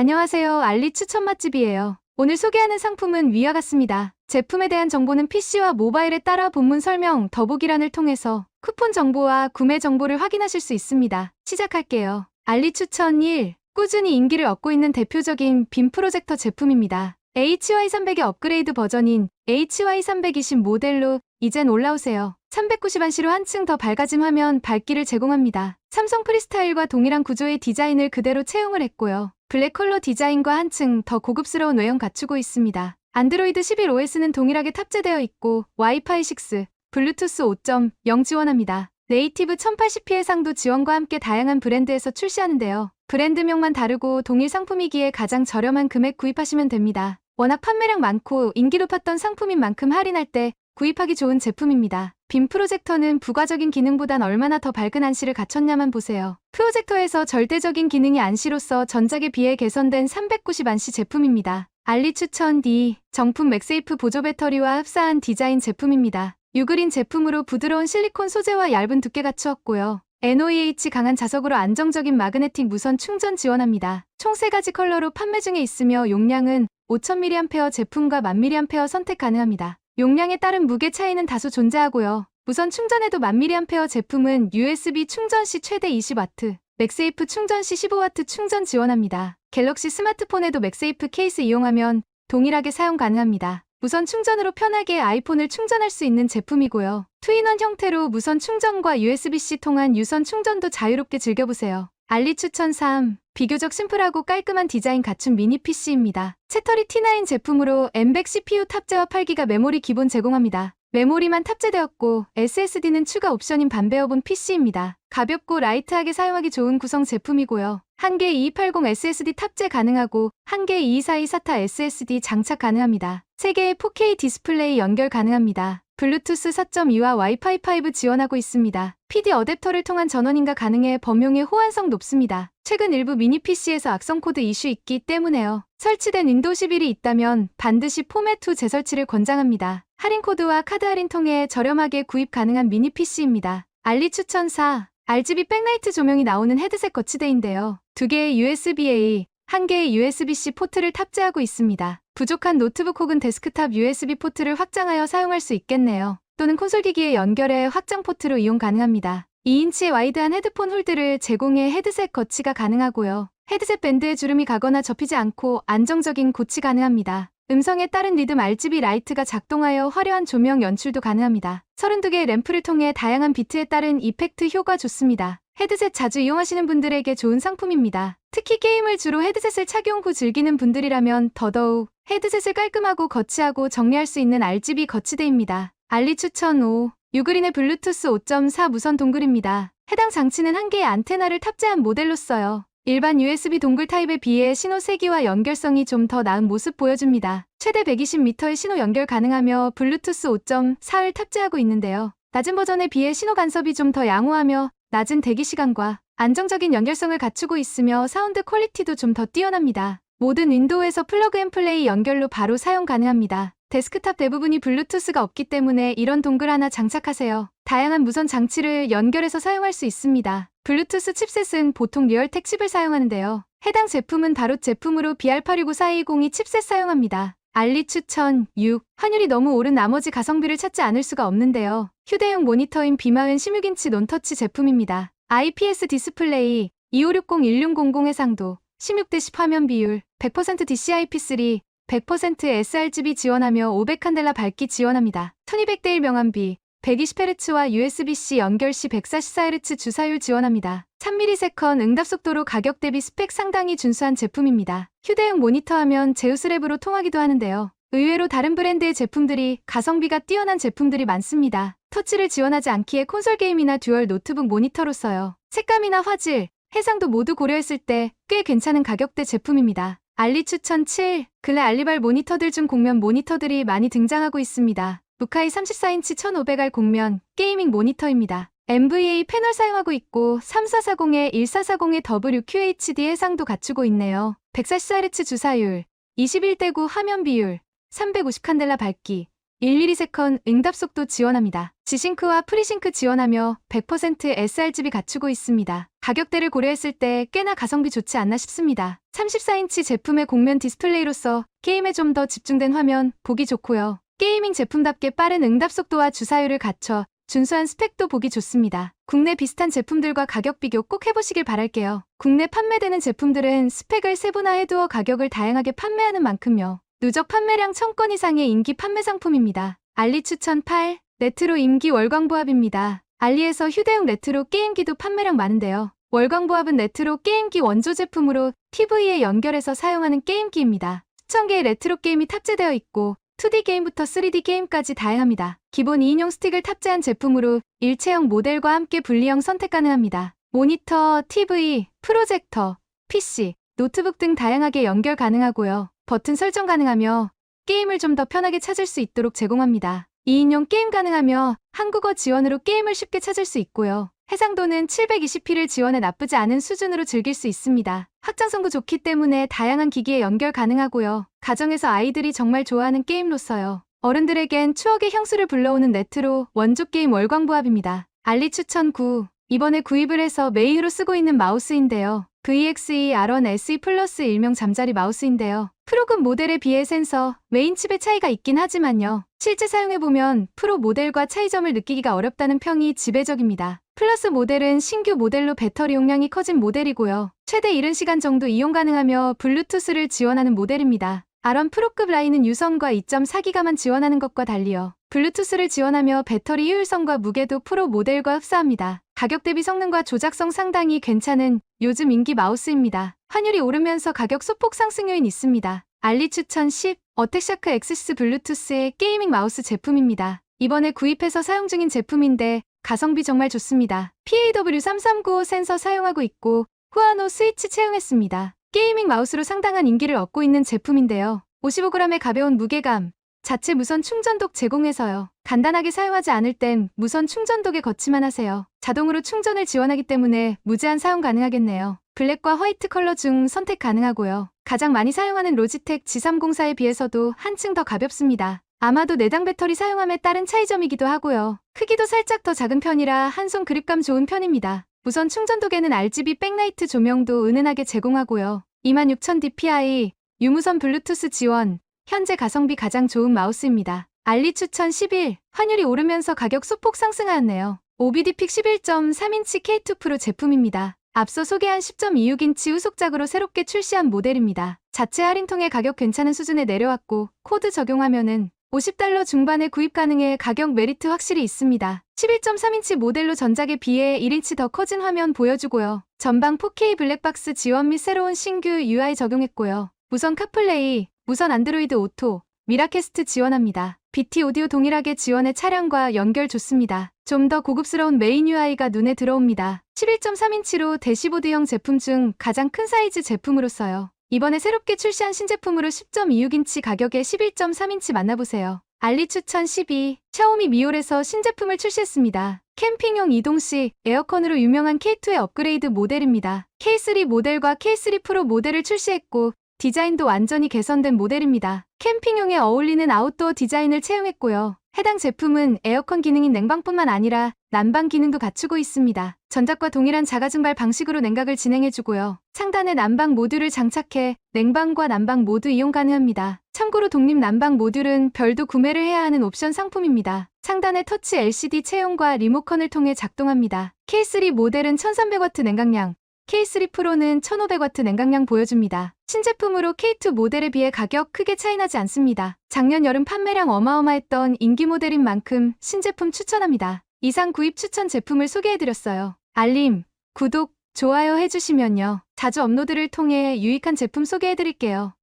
안녕하세요. 알리 추천 맛집이에요. 오늘 소개하는 상품은 위와 같습니다. 제품에 대한 정보는 PC와 모바일에 따라 본문 설명, 더보기란을 통해서 쿠폰 정보와 구매 정보를 확인하실 수 있습니다. 시작할게요. 알리 추천 1. 꾸준히 인기를 얻고 있는 대표적인 빔 프로젝터 제품입니다. HY300의 업그레이드 버전인 HY320 모델로 이젠 올라오세요. 390안시로 한층 더 밝아진 화면 밝기를 제공합니다. 삼성 프리스타일과 동일한 구조의 디자인을 그대로 채용을 했고요. 블랙 컬러 디자인과 한층 더 고급스러운 외형 갖추고 있습니다. 안드로이드 11 OS는 동일하게 탑재되어 있고 와이파이 6, 블루투스 5.0 지원합니다. 네이티브 1080p 해상도 지원과 함께 다양한 브랜드에서 출시하는데요. 브랜드명만 다르고 동일 상품이기에 가장 저렴한 금액 구입하시면 됩니다. 워낙 판매량 많고 인기 높았던 상품인 만큼 할인할 때 구입하기 좋은 제품입니다. 빔 프로젝터는 부가적인 기능보단 얼마나 더 밝은 안시를 갖췄냐만 보세요. 프로젝터에서 절대적인 기능이 안시로서 전작에 비해 개선된 390 안시 제품입니다. 알리 추천 D 정품 맥세이프 보조 배터리와 흡사한 디자인 제품입니다. 유그린 제품으로 부드러운 실리콘 소재와 얇은 두께 갖추었고요. NOEH 강한 자석으로 안정적인 마그네틱 무선 충전 지원합니다. 총 3가지 컬러로 판매 중에 있으며 용량은 5000mAh 제품과 1000mAh 선택 가능합니다. 용량에 따른 무게 차이는 다소 존재하고요. 무선 충전에도 1000mAh 제품은 USB 충전 시 최대 20W, 맥세이프 충전 시 15W 충전 지원합니다. 갤럭시 스마트폰에도 맥세이프 케이스 이용하면 동일하게 사용 가능합니다. 무선 충전으로 편하게 아이폰을 충전할 수 있는 제품이고요. 투인원 형태로 무선 충전과 USB-C 통한 유선 충전도 자유롭게 즐겨보세요. 알리 추천 3. 비교적 심플하고 깔끔한 디자인 갖춘 미니 PC입니다. 채터리 T9 제품으로 M100 CPU 탑재와 8기가 메모리 기본 제공합니다. 메모리만 탑재되었고 SSD는 추가 옵션인 반배어본 PC입니다. 가볍고 라이트하게 사용하기 좋은 구성 제품이고요. 한 개 2280 SSD 탑재 가능하고 한 개 2242 SATA SSD 장착 가능합니다. 3개의 4K 디스플레이 연결 가능합니다. 블루투스 4.2와 와이파이 5 지원하고 있습니다. PD 어댑터를 통한 전원인가 가능해 범용에 호환성 높습니다. 최근 일부 미니 PC에서 악성 코드 이슈 있기 때문에요. 설치된 윈도우 11이 있다면 반드시 포맷 2 재설치를 권장합니다. 할인 코드와 카드 할인 통해 저렴하게 구입 가능한 미니 PC입니다. 알리 추천 4. RGB 백라이트 조명이 나오는 헤드셋 거치대인데요. 두 개의 USB-A, 한 개의 USB-C 포트를 탑재하고 있습니다. 부족한 노트북 혹은 데스크탑 USB 포트를 확장하여 사용할 수 있겠네요. 또는 콘솔 기기에 연결해 확장 포트로 이용 가능합니다. 2인치의 와이드한 헤드폰 홀드를 제공해 헤드셋 거치가 가능하고요. 헤드셋 밴드에 주름이 가거나 접히지 않고 안정적인 고치 가능합니다. 음성에 따른 리듬 RGB 라이트가 작동하여 화려한 조명 연출도 가능합니다. 32개의 램프를 통해 다양한 비트에 따른 이펙트 효과 좋습니다. 헤드셋 자주 이용하시는 분들에게 좋은 상품입니다. 특히 게임을 주로 헤드셋을 착용 후 즐기는 분들이라면 더더욱 헤드셋을 깔끔하고 거치하고 정리할 수 있는 RGB 거치대입니다. 알리 추천 5. 유그린의 블루투스 5.4 무선 동글입니다. 해당 장치는 한 개의 안테나를 탑재한 모델로 써요. 일반 USB 동글 타입에 비해 신호 세기와 연결성이 좀 더 나은 모습 보여줍니다. 최대 120m의 신호 연결 가능하며 블루투스 5.4를 탑재하고 있는데요. 낮은 버전에 비해 신호 간섭이 좀 더 양호하며 낮은 대기 시간과 안정적인 연결성을 갖추고 있으며 사운드 퀄리티도 좀 더 뛰어납니다. 모든 윈도우에서 플러그 앤 플레이 연결로 바로 사용 가능합니다. 데스크탑 대부분이 블루투스가 없기 때문에 이런 동글 하나 장착하세요. 다양한 무선 장치를 연결해서 사용할 수 있습니다. 블루투스 칩셋은 보통 리얼텍 칩을 사용하는데요. 해당 제품은 바로 제품으로 BR865420이 칩셋 사용합니다. 알리 추천 6. 환율이 너무 오른 나머지 가성비를 찾지 않을 수가 없는데요. 휴대용 모니터인 비마은 16인치 논터치 제품입니다. IPS 디스플레이 2560-1600 해상도 16대10 화면 비율 100% DCI-P3 100% sRGB 지원하며 500 칸델라 밝기 지원합니다. 1200대1 명암비 120Hz와 USB-C 연결 시 144Hz 주사율 지원합니다. 3ms 응답 속도로 가격 대비 스펙 상당히 준수한 제품입니다. 휴대용 모니터 하면 제우스 랩으로 통하기도 하는데요. 의외로 다른 브랜드의 제품들이 가성비가 뛰어난 제품들이 많습니다. 터치를 지원하지 않기에 콘솔 게임이나 듀얼 노트북 모니터로 써요. 색감이나 화질, 해상도 모두 고려했을 때 꽤 괜찮은 가격대 제품입니다. 알리 추천 7. 근래 알리발 모니터들 중 공면 모니터들이 많이 등장하고 있습니다. 무카이 34인치 1500R 공면 게이밍 모니터입니다. NVA 패널 사용하고 있고 3440에 1440의 WQHD 해상도 갖추고 있네요. 144Hz 주사율, 21대9 화면 비율, 350칸델라 밝기, 1mS 응답 속도 지원합니다. 지싱크와 프리싱크 지원하며 100% sRGB 갖추고 있습니다. 가격대를 고려했을 때 꽤나 가성비 좋지 않나 싶습니다. 34인치 제품의 곡면 디스플레이로서 게임에 좀 더 집중된 화면 보기 좋고요. 게이밍 제품답게 빠른 응답 속도와 주사율을 갖춰 준수한 스펙도 보기 좋습니다. 국내 비슷한 제품들과 가격 비교 꼭 해보시길 바랄게요. 국내 판매되는 제품들은 스펙을 세분화해두어 가격을 다양하게 판매하는 만큼요. 누적 판매량 1000건 이상의 인기 판매 상품입니다. 알리 추천 8. 레트로 임기 월광보합입니다. 알리에서 휴대용 레트로 게임기도 판매량 많은데요. 월광보합은 레트로 게임기 원조 제품으로 TV에 연결해서 사용하는 게임기입니다. 수천 개의 레트로 게임이 탑재되어 있고 2D 게임부터 3D 게임까지 다양합니다. 기본 2인용 스틱을 탑재한 제품으로 일체형 모델과 함께 분리형 선택 가능합니다. 모니터, TV, 프로젝터, PC, 노트북 등 다양하게 연결 가능하고요. 버튼 설정 가능하며 게임을 좀 더 편하게 찾을 수 있도록 제공합니다. 2인용 게임 가능하며 한국어 지원으로 게임을 쉽게 찾을 수 있고요. 해상도는 720p를 지원해 나쁘지 않은 수준으로 즐길 수 있습니다. 확장성도 좋기 때문에 다양한 기기에 연결 가능하고요. 가정에서 아이들이 정말 좋아하는 게임로서요. 어른들에겐 추억의 향수를 불러오는 레트로 원조 게임 월광보합입니다. 알리 추천 9. 이번에 구입을 해서 메인으로 쓰고 있는 마우스인데요. VXE R1 SE 플러스 일명 잠자리 마우스인데요. 프로급 모델에 비해 센서, 메인 칩의 차이가 있긴 하지만요. 실제 사용해보면 프로 모델과 차이점을 느끼기가 어렵다는 평이 지배적입니다. 플러스 모델은 신규 모델로 배터리 용량이 커진 모델이고요. 최대 70시간 정도 이용 가능하며 블루투스를 지원하는 모델입니다. R1 프로급 라인은 유선과 2.4기가만 지원하는 것과 달리요. 블루투스를 지원하며 배터리 효율성과 무게도 프로 모델과 흡사합니다. 가격 대비 성능과 조작성 상당히 괜찮은 요즘 인기 마우스입니다. 환율이 오르면서 가격 소폭 상승 요인 있습니다. 알리 추천 10 어택샤크 엑시스 블루투스의 게이밍 마우스 제품입니다. 이번에 구입해서 사용 중인 제품인데 가성비 정말 좋습니다. PAW3395 센서 사용하고 있고 후아노 스위치 채용했습니다. 게이밍 마우스로 상당한 인기를 얻고 있는 제품인데요. 55g의 가벼운 무게감, 자체 무선 충전독 제공해서요. 간단하게 사용하지 않을 땐 무선 충전독에 거치만 하세요. 자동으로 충전을 지원하기 때문에 무제한 사용 가능하겠네요. 블랙과 화이트 컬러 중 선택 가능하고요. 가장 많이 사용하는 로지텍 G304에 비해서도 한층 더 가볍습니다. 아마도 내장 배터리 사용함에 따른 차이점이기도 하고요. 크기도 살짝 더 작은 편이라 한 손 그립감 좋은 편입니다. 무선 충전독에는 RGB 백라이트 조명도 은은하게 제공하고요. 26000dpi, 유무선 블루투스 지원, 현재 가성비 가장 좋은 마우스입니다. 알리 추천 11, 환율이 오르면서 가격 소폭 상승하였네요. OBD픽 11.3인치 K2 프로 제품입니다. 앞서 소개한 10.26인치 후속작으로 새롭게 출시한 모델입니다. 자체 할인 통해 가격 괜찮은 수준에 내려왔고 코드 적용하면은 50달러 중반에 구입 가능해 가격 메리트 확실히 있습니다. 11.3인치 모델로 전작에 비해 1인치 더 커진 화면 보여주고요. 전방 4K 블랙박스 지원 및 새로운 신규 UI 적용했고요. 무선 카플레이, 무선 안드로이드 오토, 미라캐스트 지원합니다. BT 오디오 동일하게 지원해 차량과 연결 좋습니다. 좀 더 고급스러운 메인 UI가 눈에 들어옵니다. 11.3인치로 대시보드형 제품 중 가장 큰 사이즈 제품으로서요. 이번에 새롭게 출시한 신제품으로 10.26인치 가격에 11.3인치 만나보세요. 알리 추천 12, 샤오미 미올에서 신제품을 출시했습니다. 캠핑용 이동 시 에어컨으로 유명한 K2의 업그레이드 모델입니다. K3 모델과 K3 프로 모델을 출시했고 디자인도 완전히 개선된 모델입니다. 캠핑용에 어울리는 아웃도어 디자인을 채용했고요. 해당 제품은 에어컨 기능인 냉방뿐만 아니라 난방 기능도 갖추고 있습니다. 전작과 동일한 자가증발 방식으로 냉각을 진행해주고요. 상단에 난방 모듈을 장착해 냉방과 난방 모두 이용 가능합니다. 참고로 독립 난방 모듈은 별도 구매를 해야 하는 옵션 상품입니다. 상단에 터치 LCD 채용과 리모컨을 통해 작동합니다. K3 모델은 1300W 냉각량, K3 프로는 1500W 냉각량 보여줍니다. 신제품으로 K2 모델에 비해 가격 크게 차이나지 않습니다. 작년 여름 판매량 어마어마했던 인기 모델인 만큼 신제품 추천합니다. 이상 구입 추천 제품을 소개해드렸어요. 알림, 구독, 좋아요 해주시면요. 자주 업로드를 통해 유익한 제품 소개해드릴게요.